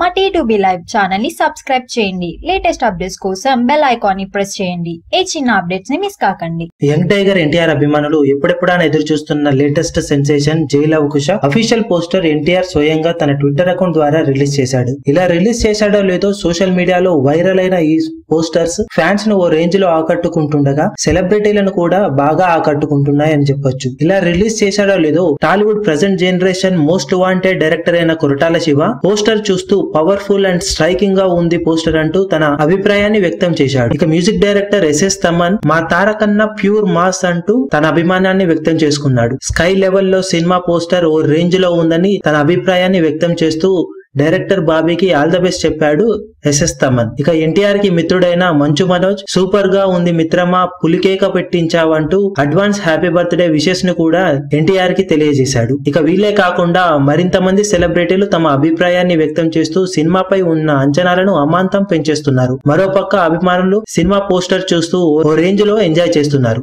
మా T two B live ఛానల్ని subscribe చేయండి. లేటెస్ట్ అప్డేట్స్ కోసం బెల్ ఐకాన్ని ప్రెస్ చేయండి. ఏ చిన్న అప్డేట్స్ని మిస్ కాకండి. యంగ్ టైగర్ ఎన్టీఆర్ అభిమానులు ఎప్పుడెప్పుడైనా ఎదురు చూస్తున్న latest sensation Jai Lavakusa official poster NTR స్వయంగా తన ట్విట్టర్ అకౌంట్ ద్వారా రిలీజ్ చేశాడు. ఇలా రిలీజ్ చేశాడో లేదో సోషల్ మీడియాలో వైరల్ అయిన ఈ పోస్టర్స్ ఫ్యాన్స్ను ఓ రేంజ్లో ఆకట్టుకుంటుండగా సెలబ్రిటీలను కూడా బాగా ఆకట్టుకుంటున్నాయని చెప్పొచ్చు. ఇలా రిలీజ్ చేశాడో లేదో Tollywood present generation most wanted director అయిన కొరటాల శివ పోస్టర్ చూస్తూ పవర్ఫుల్ అండ్ స్ట్రైకింగ్గా ఉంది పోస్టర్ అంటూ తన అభిప్రాయాన్ని వ్యక్తం చేశాడు. ఇక మ్యూజిక్ డైరెక్టర్ ఎస్ఎస్ తమన్ మా తారకన్న ప్యూర్ మాస్ అంటూ తన అభిమానాన్ని వ్యక్తం చేసుకున్నాడు. స్కై లెవెల్లో సినిమా పోస్టర్ ఓ రేంజ్లో ఉందని తన అభిప్రాయాన్ని వ్యక్తం చేస్తూ డైరెక్టర్ బాబీకి ఆల్ ద బెస్ట్ చెప్పాడు ఎస్ఎస్ తమన్. ఇక ఎన్టీఆర్కి మిత్రుడైన మంచు మనోజ్ సూపర్గా ఉంది మిత్రమా పులికేక పెట్టించావంటూ అడ్వాన్స్ హ్యాపీ బర్త్డే విషెస్ను కూడా ఎన్టీఆర్కి తెలియజేశాడు. ఇక వీళ్ళే కాకుండా మరింత మంది సెలబ్రిటీలు తమ అభిప్రాయాన్ని వ్యక్తం చేస్తూ సినిమాపై ఉన్న అంచనాలను అమాంతం పెంచేస్తున్నారు. మరోపక్క అభిమానులు సినిమా పోస్టర్ చూస్తూ ఓ రేంజ్లో ఎంజాయ్ చేస్తున్నారు.